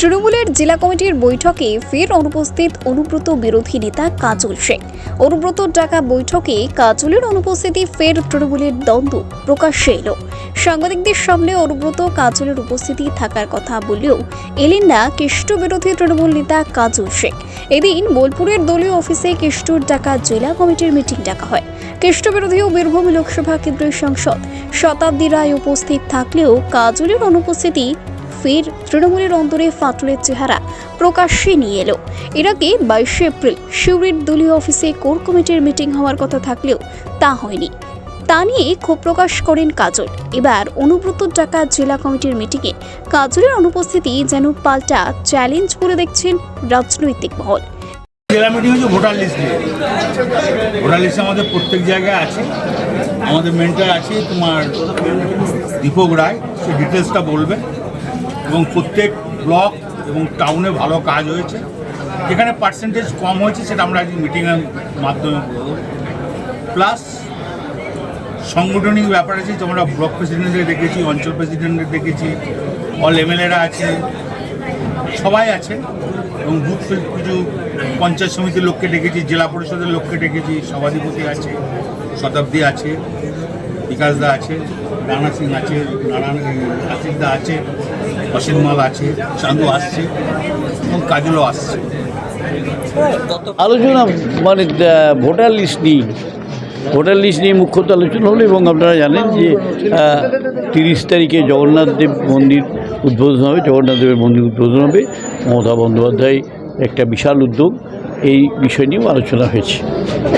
তৃণমূলের জেলা কমিটির বৈঠকে ফের অনুপস্থিত অনুব্রত বিরোধী নেতা কাজল শেখ অনুব্রত ডাকা বৈঠকে কাজলের অনুপস্থিতি ফের তৃণমূলের দ্বন্দ্ব প্রকাশ্যে এলো। সাংবাদিকদের সামনে অনুব্রত কাজলের উপস্থিতি থাকার কথা বললেও এলেন না কেষ্ট বিরোধী তৃণমূল নেতা কাজল শেখ এদিন বোলপুরের দলীয় অফিসে কেষ্টর ডাকা জেলা কমিটির মিটিং ডাকা হয়। কেষ্ট বিরোধী ও বীরভূম লোকসভা কেন্দ্রের সাংসদ শতাব্দী রায় উপস্থিত থাকলেও কাজলের অনুপস্থিতি ফের তৃণমূলের অন্তরে ফাটলের চেহারা প্রকাশ্যে নিয়ে এলো। এর আগে বাইশে এপ্রিল শিউরির দলীয় অফিসে কোর কমিটির মিটিং হওয়ার কথা থাকলেও তা হয়নি। তা নিয়ে ক্ষোভ প্রকাশ করেন কাজল। এবার অনুব্রত টাকা জেলা কমিটির মিটিংয়ে কাজলের অনুপস্থিতি যেন পাল্টা চ্যালেঞ্জ করে দেখছেন রাজনৈতিক মহল। জেলা মিটিং হচ্ছে ভোটার লিস্ট নিয়ে। ভোটার লিস্ট আমাদের প্রত্যেক জায়গায় আছে। আমাদের মেন্টার আছে তোমার দীপক রায়, সে ডিটেলসটা বলবে। এবং প্রত্যেক ব্লক এবং টাউনে ভালো কাজ হয়েছে। যেখানে পার্সেন্টেজ কম হয়েছে সেটা আমরা আজকে মিটিংয়ের মাধ্যমে বলব। প্লাস সাংগঠনিক ব্যাপার আছে তোমরা ব্লক প্রেসিডেন্টদের দেখেছি, অঞ্চল প্রেসিডেন্টদের দেখেছি অল এমএলএরা আছে, সবাই আছে। এবং বুথ কিছু পঞ্চায়েত সমিতির লোককে ডেকেছি জেলা পরিষদের লোককে ডেকেছি সভাধিপতি আছে, শতাব্দী আছে বিকাশদা আছে। রানা সিং আছে নারায়ণ আসিফদা আছে, অসীম মাল আছে চান্দু আসছে, এবং কাজলও আসছে। আলোচনা মানে ভোটার লিস্ট নিয়ে, ভোটার লিস্ট নিয়ে মুখ্যত আলোচনা হলো এবং আপনারা জানেন যে তিরিশ তারিখে জগন্নাথ দেব মন্দির উদ্বোধন হবে, জগন্নাথ দেবের মন্দির উদ্বোধন হবে। মমতা বন্দ্যোপাধ্যায় একটা বিশাল উদ্যোগ। এই বিষয় নিয়েও আলোচনা হয়েছে।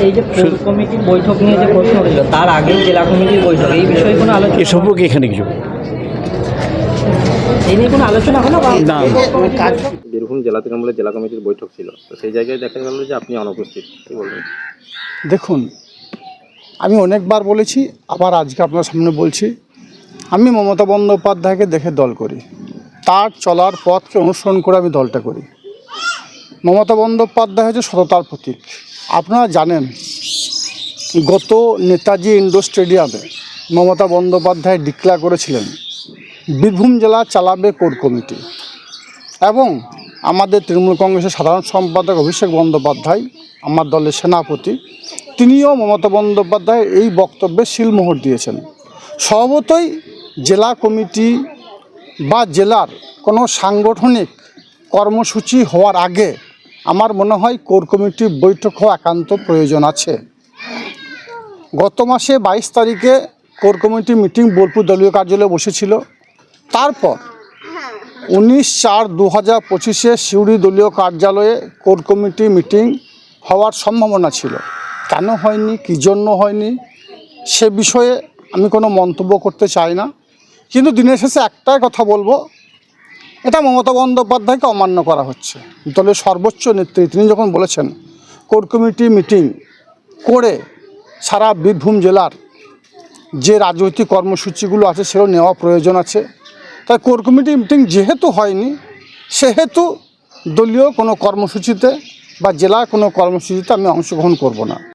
এই যে কমিটির বৈঠক নিয়ে যে প্রশ্ন উঠল তার আগেও জেলা কমিটির বৈঠক এই বিষয়ে কোনো আলোচনা এ সম্পর্কে এখানে কিছু? এই নিয়ে কোনো আলোচনা হলো না। বীরভূম জেলা তৃণমূলের জেলা কমিটির বৈঠক ছিল। তো সেই জায়গায় দেখা গেল যে আপনি অনুপস্থিত। কি বলবেন? দেখুন আমি অনেকবার বলেছি আবার আজকে আপনার সামনে বলছি আমি মমতা বন্দ্যোপাধ্যায়কে দেখে দল করি। তার চলার পথকে অনুসরণ করে আমি দলটা করি। মমতা বন্দ্যোপাধ্যায় হচ্ছে সততার প্রতীক। আপনারা জানেন, গত নেতাজি ইন্ডোর স্টেডিয়ামে মমতা বন্দ্যোপাধ্যায় ডিক্লেয়ার করেছিলেন, বীরভূম জেলা চালাবে কোর কমিটি। এবং আমাদের তৃণমূল কংগ্রেসের সাধারণ সম্পাদক অভিষেক বন্দ্যোপাধ্যায়, আমার দলের সেনাপতি, তিনিও মমতা বন্দ্যোপাধ্যায় এই বক্তব্যে শিলমোহর দিয়েছেন। স্বভাবতই জেলা কমিটি বা জেলার কোনো সাংগঠনিক কর্মসূচি হওয়ার আগে আমার মনে হয় কোর কমিটির বৈঠক হওয়া একান্ত প্রয়োজন আছে। গত মাসে বাইশ তারিখে কোর কমিটি মিটিং বোলপুর দলীয় কার্যালয়ে বসেছিল। তারপর উনিশ চার দু হাজার পঁচিশে সিউড়ি দলীয় কার্যালয়ে কোর কমিটি মিটিং হওয়ার সম্ভাবনা ছিল। কেন হয়নি? কী জন্য হয়নি? সে বিষয়ে আমি কোনো মন্তব্য করতে চাই না। কিন্তু দিনের শেষে একটাই কথা বলব এটা মমতা বন্দ্যোপাধ্যায়কে অমান্য করা হচ্ছে। দলের সর্বোচ্চ নেত্রী, তিনি যখন বলেছেন, কোর কমিটি মিটিং করে সারা বীরভূম জেলার যে রাজনৈতিক কর্মসূচিগুলো আছে, সেগুলো নেওয়া প্রয়োজন আছে। তাই কোর কমিটি মিটিং যেহেতু হয়নি, সেহেতু দলীয় কোনো কর্মসূচিতে বা জেলার কোনো কর্মসূচিতে আমি অংশগ্রহণ করব না।